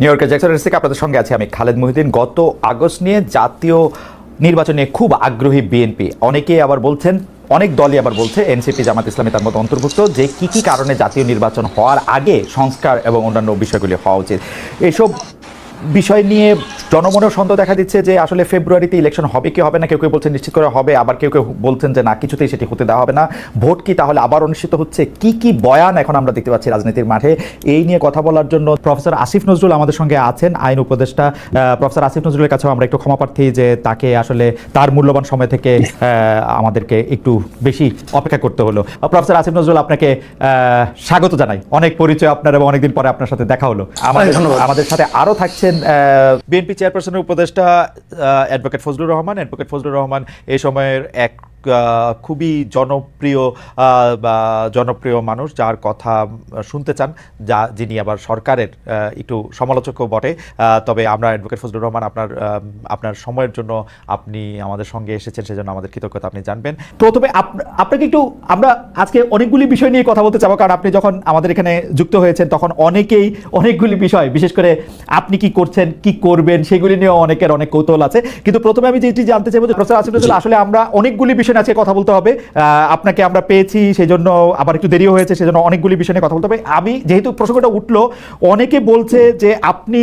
New ইয়র্কের Jackson থেকে আপনাদের সঙ্গে আছি আমি খালেদ মহিউদ্দিন। গত আগস্ট নিয়ে জাতীয় নির্বাচনে খুব আগ্রহী বিএনপি। অনেকেই আবার বলছেন, অনেক দলই আবার বলছে এনসিপি জামাত ইসলামী তার মতো অন্তর্ভুক্ত, যে কি কি কারণে জাতীয় নির্বাচন হওয়ার আগে সংস্কার এবং অন্যান্য বিষয়গুলি হওয়া উচিত। এসব বিষয় নিয়ে জনমনেও সন্দেহ দেখা দিচ্ছে যে আসলে ফেব্রুয়ারিতে ইলেকশন হবে কি হবে না কেউ কেউ বলছেন নিশ্চিত করে হবে আবার কেউ কেউ বলছেন যে না কিছুতেই সেটি হতে দেওয়া হবে না। ভোট কি তাহলে আবার অনুষ্ঠিত হচ্ছে? কি কি বয়ান এখন আমরা দেখতে পাচ্ছি রাজনীতির মাঠে? এই নিয়ে কথা বলার জন্য প্রফেসর আসিফ নজরুল আমাদের সঙ্গে আছেন আইন উপদেষ্টা। প্রফেসর আসিফ নজরুলের কাছেও আমরা একটু ক্ষমা প্রার্থী যে তাকে আসলে তার মূল্যবান সময় থেকে আহ, আমাদেরকে একটু বেশি অপেক্ষা করতে হলো। প্রফেসর আসিফ নজরুল আপনাকে আহ, স্বাগত জানাই। অনেক পরিচয় আপনার এবং অনেকদিন পরে আপনার সাথে দেখা হলো। আমাদের। আমাদের সাথে আরও থাকছেন বিএনপি চেয়ারপারসনের উপদেষ্টা অ্যাডভোকেট ফজলুর রহমান অ্যাডভোকেট ফজলুর রহমান এই সময়ের এক খুবই জনপ্রিয় বা জনপ্রিয় মানুষ যার কথা শুনতে চান যা যিনি আবার সরকারের একটু সমালোচকও বটে। তবে আমরা অ্যাডভোকেট ফজলুর রহমান আপনার আপনার সময়ের জন্য আপনি আমাদের সঙ্গে এসেছেন সেজন্য আমাদের কৃতজ্ঞতা আপনি জানবেন। প্রথমে আপ- আপনাকে একটু আমরা আজকে অনেকগুলি বিষয় নিয়ে কথা বলতে চাবো কারণ আপনি যখন আমাদের এখানে যুক্ত হয়েছেন তখন অনেকেই অনেকগুলি বিষয় বিশেষ করে আপনি কি করছেন কি করবেন সেগুলি নিয়েও অনেকের অনেক কৌতূহল আছে। কিন্তু প্রথমে আমি যেটি জানতে চাইব যে প্রফেসর আসিফ আসলে আমরা অনেকগুলি বিষয় নিয়ে আজকে কথা বলতে হবে। আপনাকে আমরা পেয়েছি সেই জন্য আবার একটু দেরিও হয়েছে, সেজন্য অনেকগুলি বিষয় নিয়ে কথা বলতে হবে। আমি যেহেতু প্রসঙ্গটা উঠল, অনেকে বলছে যে আপনি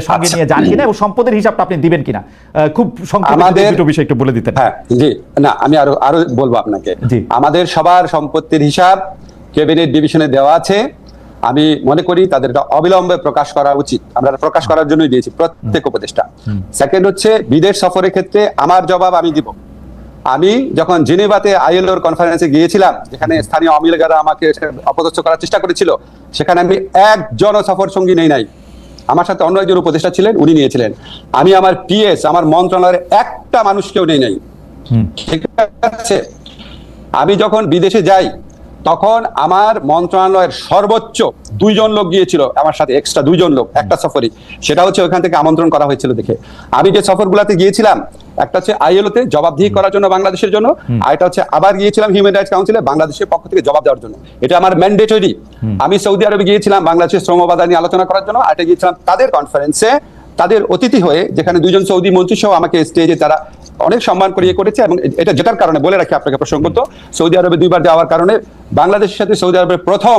সঙ্গে আচ্ছা। নিয়ে যান কিনা এবং সম্পদের হিসাবটা আপনি দিবেন কিনা? খুব সংক্ষেপে আমাদের- বিষয় একটু বলে দিতেন। হ্যাঁ জি না আমি আরও আরও বলব আপনাকে। আমাদের সবার সম্পত্তির হিসাব ক্যাবিনেট ডিভিশনে দেওয়া আছে। আমি মনে করি তাদের অবিলম্বে প্রকাশ করা উচিত। আমরা প্রকাশ করার জন্যই দিয়েছি প্রত্যেক উপদেষ্টা। সেকেন্ড হচ্ছে বিদেশ সফরের ক্ষেত্রে আমার জবাব আমি দিব। আমি যখন জেনেভাতে আইএলওর কনফারেন্সে গিয়েছিলাম যেখানে স্থানীয় অমিলগারা আমাকে অপদস্থ করার চেষ্টা করেছিল সেখানে আমি একজন সফর সঙ্গী নেই নাই। আমার সাথে অন্য একজন উপদেষ্টা ছিলেন উনি নিয়েছিলেন। আমি আমার পিএস আমার মন্ত্রণালয়ের একটা মানুষকেও নেই নাই। ঠিক আছে? আমি যখন বিদেশে যাই তখন আমার মন্ত্রণালয়ের সর্বোচ্চ দুইজন লোক গিয়েছিল আমার সাথে এক্সট্রা দুইজন লোক একটা সফরে সেটা হচ্ছে ওখান থেকে আমন্ত্রণ করা হয়েছিল দেখে। আমি যে সফরগুলোতে গিয়েছিলাম একটা হচ্ছে আইএলওতে জবাবদিহি করার জন্য বাংলাদেশের জন্য আর এটা হচ্ছে আবার গিয়েছিলাম হিউম্যান রাইটস কাউন্সিলে বাংলাদেশের পক্ষ থেকে জবাব দেওয়ার জন্য। এটা আমার ম্যান্ডেটরি আমি সৌদি আরবে গিয়েছিলাম বাংলাদেশের শ্রম বাজার নিয়ে আলোচনা করার জন্য আর এটা গিয়েছিলাম তাদের কনফারেন্সে তাদের অতিথি হয়ে যেখানে দুজন সৌদি মন্ত্রী সহ আমাকে স্টেজে তারা অনেক সম্মান করিয়ে করেছে এবং এটা যেটার কারণে বলে রাখি আপনাকে প্রসঙ্গত সৌদি আরবে দুইবার যাওয়ার কারণে বাংলাদেশের সাথে সৌদি আরবের প্রথম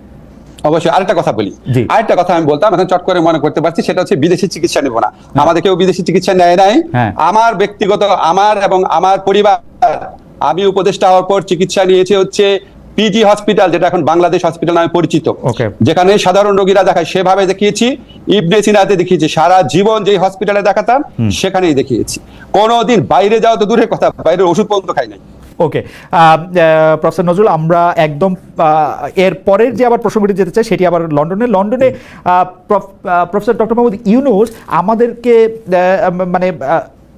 অবশ্যই আরেকটা কথা বলি। আরেকটা কথা আমি বলতাম এখন চট করে মনে করতে পারছি সেটা হচ্ছে বিদেশি চিকিৎসা নেব না আমাদের কেউ বিদেশি চিকিৎসা নেয় নাই হ্যাঁ। আমার ব্যক্তিগত আমার এবং আমার পরিবার আমি উপদেষ্টা হওয়ার পর চিকিৎসা নিয়েছে হচ্ছে পিজি হসপিটাল যেটা এখন বাংলাদেশ হসপিটাল নামে পরিচিত. যেখানে সাধারণ রোগীরা দেখায় সেভাবে দেখিয়েছি। ইবনে সিনাতে দেখিয়েছি সারা জীবন যে হসপিটালে দেখাতাম সেখানেই দেখিয়েছি। কোনোদিন বাইরে যাওয়া তো দূরের কথা বাইরের ওষুধ পর্যন্ত খাই নাই। ওকে প্রফেসর নজরুল আমরা একদম এর পরের যে আবার প্রসঙ্গটি যেতে চাই সেটি আবার লন্ডনে। লন্ডনে প্রফেসর ডক্টর মোহাম্মদ ইউনুস আমাদেরকে মানে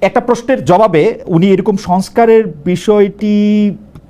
একটা প্রশ্নের জবাবে উনি এরকম সংস্কারের বিষয়টি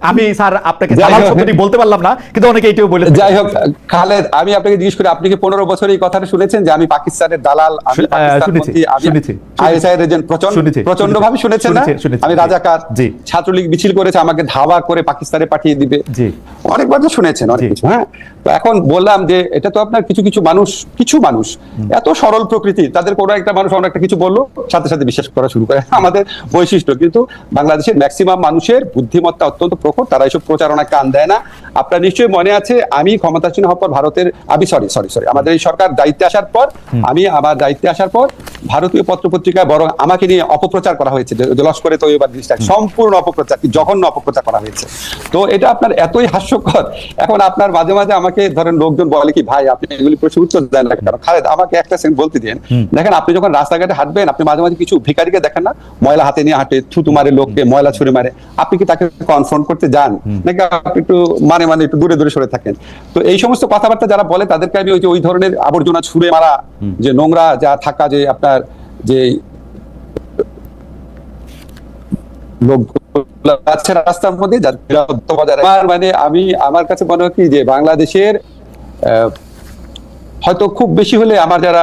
আমি স্যার আপনাকে যাই শব্দটি বলতে পারলাম না কিন্তু অনেকে এটাও বলে যাই হোক খালেদ আমি আপনাকে জিজ্ঞেস করি আপনি কি পনেরো বছর এই কথাটা শুনেছেন যে আমি পাকিস্তানের দালাল আমি শুনেছি, শুনেছি, আইএসআই এর এজেন্ট প্রচণ্ড প্রচণ্ড ভাবে শুনেছেন না? আমি রাজাকার জি। ছাত্রলীগ মিছিল করেছে আমাকে ধাওয়া করে পাকিস্তানে পাঠিয়ে দিবে। জি। অনেকবার তো শুনেছেন অনেক কিছু হ্যাঁ? তো এখন বললাম যে এটা তো আপনার কিছু কিছু মানুষ কিছু মানুষ এত সরল প্রকৃতি তাদের কোনো একটা মানুষ অন্য একটা কিছু বলল সাথে সাথে বিশ্বাস করা শুরু করে আমাদের বৈশিষ্ট্য। কিন্তু বাংলাদেশের ম্যাক্সিমাম মানুষের বুদ্ধিমত্তা অত্যন্ত প্রখর তারা এইসব প্রচারণা কান দেয় না। আপনার নিশ্চয়ই মনে আছে আমি ক্ষমতাসীন হওয়ার পর ভারতের আমি সরি সরি সরি আমাদের এই সরকার দায়িত্বে আসার পর আমি আমার দায়িত্বে আসার পর ভারতীয় পত্রপত্রিকায় বরং আমাকে নিয়ে অপপ্রচার করা হয়েছে। লস্করে তৈবার জিনিসটা সম্পূর্ণ অপপ্রচার কি জঘন্য অপপ্রচার করা হয়েছে। তো এটা আপনার এতই হাস্যকর এখন আপনার মাঝে মাঝে আমাকে ধরেন লোকজন বলে কি ভাই আপনি এগুলি প্রশ্ন উত্তর দেন না কেন? খালেদ আমাকে একটা সেকেন্ড বলতে দিন দেখেন আপনি যখন রাস্তাঘাটে হাঁটবেন আপনি মাঝে মাঝে কিছু ভিখারিকে দেখেন না? ময়লা হাতে নিয়ে হাঁটে থুতু মারে লোককে ময়লা ছুঁড়ে মারে। আপনি কি তাকে কনফ্রন্ট করতে যান নাকি আপনি একটু মানে মানে একটু দূরে দূরে সরে থাকেন? তো এই সমস্ত কথাবার্তা যারা বলে তাদেরকে আমি ওই যে ওই ধরনের আবর্জনা ছুঁড়ে মারা যে নোংরা যা থাকা যে আপনার যে আছে রাস্তার মধ্যে মানে আমি আমার কাছে মনে হয় কি যে বাংলাদেশের আহ, হয়তো খুব বেশি হলে আমার যারা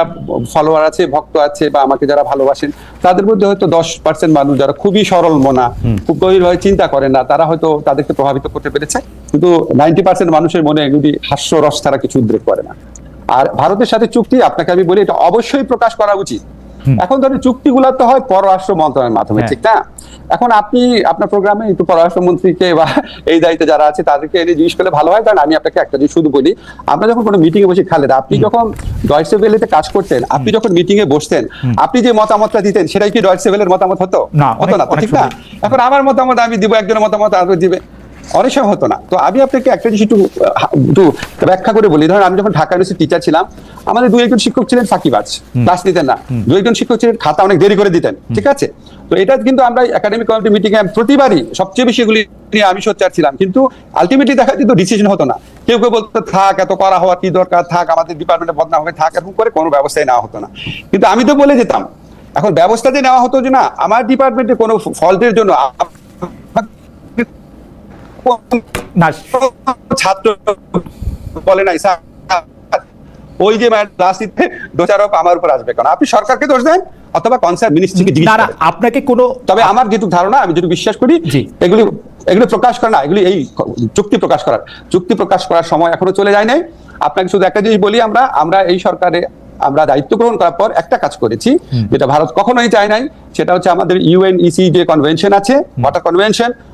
ফলোয়ার আছে ভক্ত আছে বা আমাকে যারা ভালোবাসেন তাদের মধ্যে হয়তো দশ পার্সেন্ট মানুষ যারা খুবই সরল মনা খুব গভীরভাবে চিন্তা করে না তারা হয়তো তাদেরকে প্রভাবিত করতে পেরেছে। কিন্তু নাইনটি পার্সেন্ট মানুষের মনে যদি হাস্যরস তারা কিছু উদ্রেক করে না। আর ভারতের সাথে চুক্তি আপনাকে আমি বলি এটা অবশ্যই প্রকাশ করা উচিত। এখন ধরেন চুক্তিগুলো তো হয় পররাষ্ট্র মন্ত্রণালয়ের মাধ্যমে হ্যাঁ। ঠিক না? এখন আপনি আপনার প্রোগ্রামে একটু পররাষ্ট্রমন্ত্রীকে বা এই দায়িত্বে যারা আছে তাদেরকে এনে জিজ্ঞেস করলে ভালো হয় কারণ আমি আপনাকে একটা জিনিস শুধু বলি আমরা যখন কোনো মিটিং এ বসে খালেদ আপনি যখন ডয়েটসে ভেলেতে কাজ করতেন আপনি যখন মিটিং এ বসতেন আপনি যে মতামতটা দিতেন সেটাই কি ডয়েটসে ভেলের মতামত হতো? না, হতো না ঠিক না? এখন আমার মতামত আমি দিব একজনের মতামত আর দিবে। অনেক সময় হতো না। তো আমি আপনাকে একটা জিনিস একটু একটু ব্যাখ্যা করে বলি। ধরেন আমি যখন ঢাকা ইউনিভার্সিটি টিচার ছিলাম আমাদের দুই একজন শিক্ষক ছিলেন ফাঁকিবাজ ক্লাস নিতেন না। দুই একজন শিক্ষক ছিলেন খাতা অনেক দেরি করে দিতেন ঠিক আছে? তো এটা কিন্তু আমরা একাডেমিক কমিটি মিটিং এ প্রতিবারই সবচেয়ে বেশি এগুলি নিয়ে আমি সোচ্চার ছিলাম। কিন্তু আলটিমেটলি দেখা যেত ডিসিশন হতো না। কেউ কেউ বলতো থাক এত করা হওয়ার কি দরকার? থাক আমাদের ডিপার্টমেন্টে বদনাম হবে থাক এরকম করে কোনো ব্যবস্থাই নেওয়া হতো না। কিন্তু আমি তো বলে যেতাম এখন ব্যবস্থা যে নেওয়া হতো যে না আমার ডিপার্টমেন্টে কোনো ফল্টের জন্য ছাত্র বলে নাই স্যার ওই যে রাজনীতিতে দোষারোপ আমার উপর আসবে কারণ আপনি সরকারকে দোষ দেন অথবা কনসার্ন মিনিস্ট্রিকে জিজ্ঞেস না না আপনাকে কোনো তবে আমার যেটুকু ধারণা আমি যেটুকু বিশ্বাস করি এগুলি এগুলি প্রকাশ করা না এগুলি এই চুক্তি প্রকাশ করার। চুক্তি প্রকাশ করার সময় এখনও চলে যায় নাই। আপনাকে শুধু একটা জিনিস বলি আমরা আমরা এই সরকারে আমরা দায়িত্ব গ্রহণ করার পর একটা কাজ করেছি যেটা ভারত কখনোই চায় নাই সেটা হচ্ছে আমাদের ইউএনইসি যে কনভেনশন আছে ওয়াটার কনভেনশন